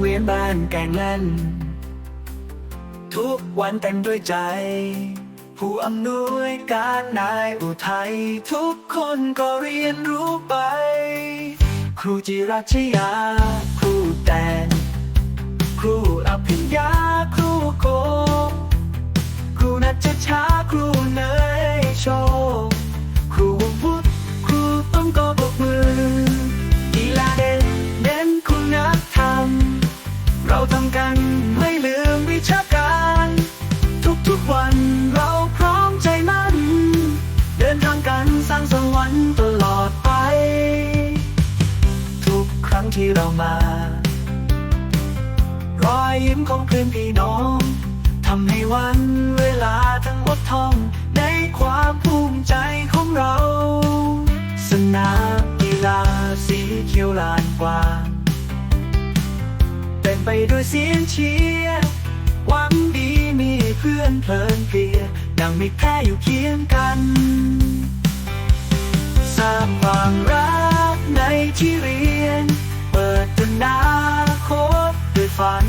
เวียนบ้านแก่งเงินทุกวันเต็มด้วยใจ ผู้อำนวยการนายอุทัย ทุกคนก็เรียนรู้ไป ครูจิรัชยา ครูแตน ครูอภิญญา ครูโกครูนัชชา ไม่ลืมวิชาการ ทุกๆวันเราพร้อมใจมั่น เดินทางกันสร้างสวรรค์ตลอดไป ทุกครั้งที่เรามารอยยิ้มของเพื่อนพี่น้องทำให้วันเวลาทั้งหมดท่องในความภูมิใจของเรา สนามกีฬาสีเขียวลานกว้าง ไปด้วยเสียงเชียร์หวังดีมีเพื่อนเพลินเพลียดังมิตรแท้อยู่เคียงกัน สร้างความรักในที่เรียน เปิดอนาคตด้วยฝัน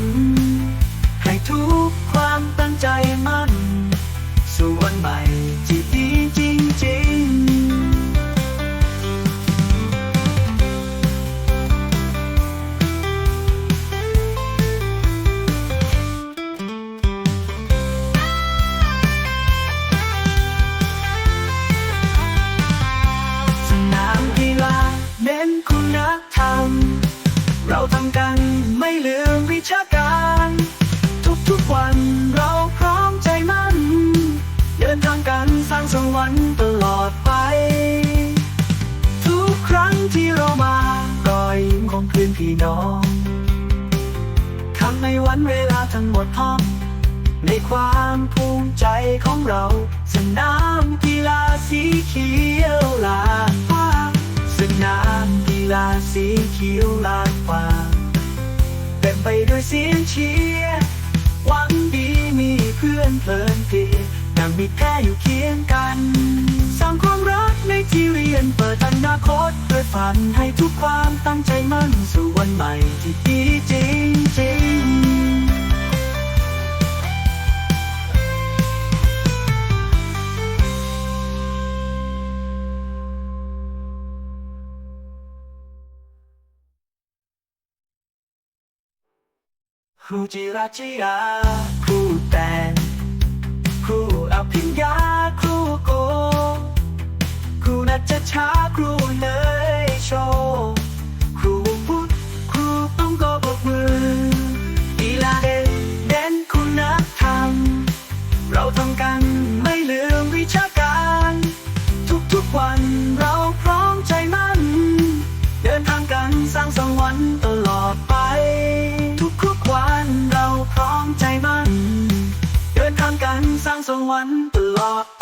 ให้ทุกความตั้งใจมั่นสู่วันใหม่ที่ดีจริงๆ พื่อนพี่น้องทำให้วันเวลาทั้งหมดท่องในความภูมิใจของเราสนามกีฬาสีเขียวลาฟ้าสนามกีฬาสีเขียวลาฟ้าเต็มไปด้วยเสียงเชียร์หวังดีมีเพื่อนเพลินเพลียดังมีแค่อยู่เคียงกันสร้างความรักันให้ทุกความตั้งใจมั่นสู่วันใหม่ที่ดีจริงๆครูจิราชยาครูแตนครูอภิญญาครูโกครูนัชชา ทุกวันเราพร้อมใจมั่น เดินทางกันสร้างสวรรค์ตลอดไป ทุกๆวันเราพร้อมใจมั่น เดินทางกันสร้างสวรรค์ตลอด